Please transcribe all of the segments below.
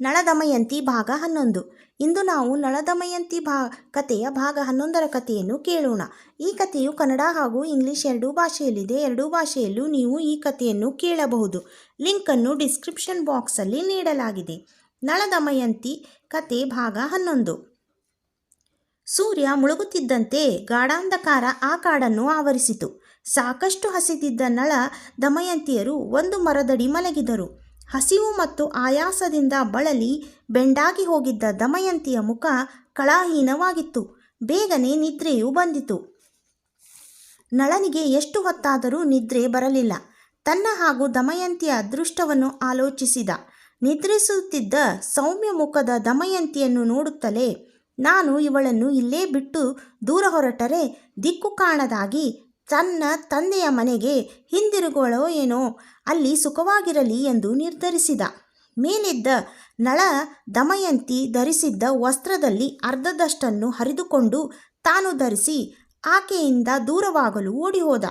ನಳದಮಯಂತಿ ಭಾಗ ಹನ್ನೊಂದು. ಇಂದು ನಾವು ನಳದಮಯಂತಿ ಭಾ, ಕಥೆಯ ಭಾಗ ಹನ್ನೊಂದರ ಕಥೆಯನ್ನು ಕೇಳೋಣ. ಈ ಕಥೆಯು ಕನ್ನಡ ಹಾಗೂ ಇಂಗ್ಲಿಷ್ ಎರಡೂ ಭಾಷೆಯಲ್ಲಿದೆ. ಎರಡೂ ಭಾಷೆಯಲ್ಲೂ ನೀವು ಈ ಕಥೆಯನ್ನು ಕೇಳಬಹುದು. ಲಿಂಕನ್ನು ಡಿಸ್ಕ್ರಿಪ್ಷನ್ ಬಾಕ್ಸಲ್ಲಿ ನೀಡಲಾಗಿದೆ. ನಳದಮಯಂತಿ ಕತೆ ಭಾಗ ಹನ್ನೊಂದು. ಸೂರ್ಯ ಮುಳುಗುತ್ತಿದ್ದಂತೆ ಗಾಢಾಂಧಕಾರ ಆ ಕಾಡನ್ನು ಆವರಿಸಿತು. ಸಾಕಷ್ಟು ಹಸಿದಿದ್ದ ನಳ ದಮಯಂತಿಯರು ಒಂದು ಮರದಡಿ ಮಲಗಿದರು. ಹಸಿವು ಮತ್ತು ಆಯಾಸದಿಂದ ಬಳಲಿ ಬೆಂಡಾಗಿ ಹೋಗಿದ್ದ ದಮಯಂತಿಯ ಮುಖ ಕಳಾಹೀನವಾಗಿತ್ತು. ಬೇಗನೆ ನಿದ್ರೆಯೂ ಬಂದಿತು. ನಳನಿಗೆ ಎಷ್ಟು ಹೊತ್ತಾದರೂ ನಿದ್ರೆ ಬರಲಿಲ್ಲ. ತನ್ನ ಹಾಗೂ ದಮಯಂತಿಯ ಅದೃಷ್ಟವನ್ನು ಆಲೋಚಿಸಿದ. ನಿದ್ರಿಸುತ್ತಿದ್ದ ಸೌಮ್ಯ ಮುಖದ ದಮಯಂತಿಯನ್ನು ನೋಡುತ್ತಲೇ, ನಾನು ಇವಳನ್ನು ಇಲ್ಲೇ ಬಿಟ್ಟು ದೂರ ಹೊರಟರೆ ದಿಕ್ಕು ಕಾಣದಾಗಿ ತನ್ನ ತಂದೆಯ ಮನೆಗೆ ಹಿಂದಿರುಗೋಳೋ ಏನೋ, ಅಲ್ಲಿ ಸುಖವಾಗಿರಲಿ ಎಂದು ನಿರ್ಧರಿಸಿದ. ಮೇಲಿದ್ದ ನಳ ದಮಯಂತಿ ಧರಿಸಿದ್ದ ವಸ್ತ್ರದಲ್ಲಿ ಅರ್ಧದಷ್ಟನ್ನು ಹರಿದುಕೊಂಡು ತಾನು ಧರಿಸಿ ಆಕೆಯಿಂದ ದೂರವಾಗಲು ಓಡಿಹೋದ.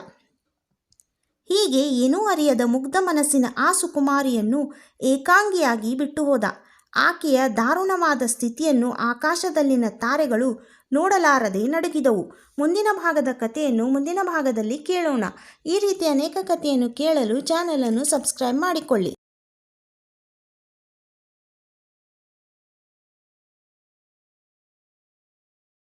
ಹೀಗೆ ಏನೂ ಅರಿಯದ ಮುಗ್ಧ ಮನಸ್ಸಿನ ಆ ಸುಕುಮಾರಿಯನ್ನು ಏಕಾಂಗಿಯಾಗಿ ಬಿಟ್ಟು ಹೋದ ಆಕೆಯ ದಾರುಣವಾದ ಸ್ಥಿತಿಯನ್ನು ಆಕಾಶದಲ್ಲಿನ ತಾರೆಗಳು ನೋಡಲಾರದೆ ನಡುಗಿದವು. ಮುಂದಿನ ಭಾಗದ ಕಥೆಯನ್ನು ಮುಂದಿನ ಭಾಗದಲ್ಲಿ ಕೇಳೋಣ. ಈ ರೀತಿ ಅನೇಕ ಕಥೆಯನ್ನು ಕೇಳಲು ಚಾನಲನ್ನು ಸಬ್ಸ್ಕ್ರೈಬ್ ಮಾಡಿಕೊಳ್ಳಿ.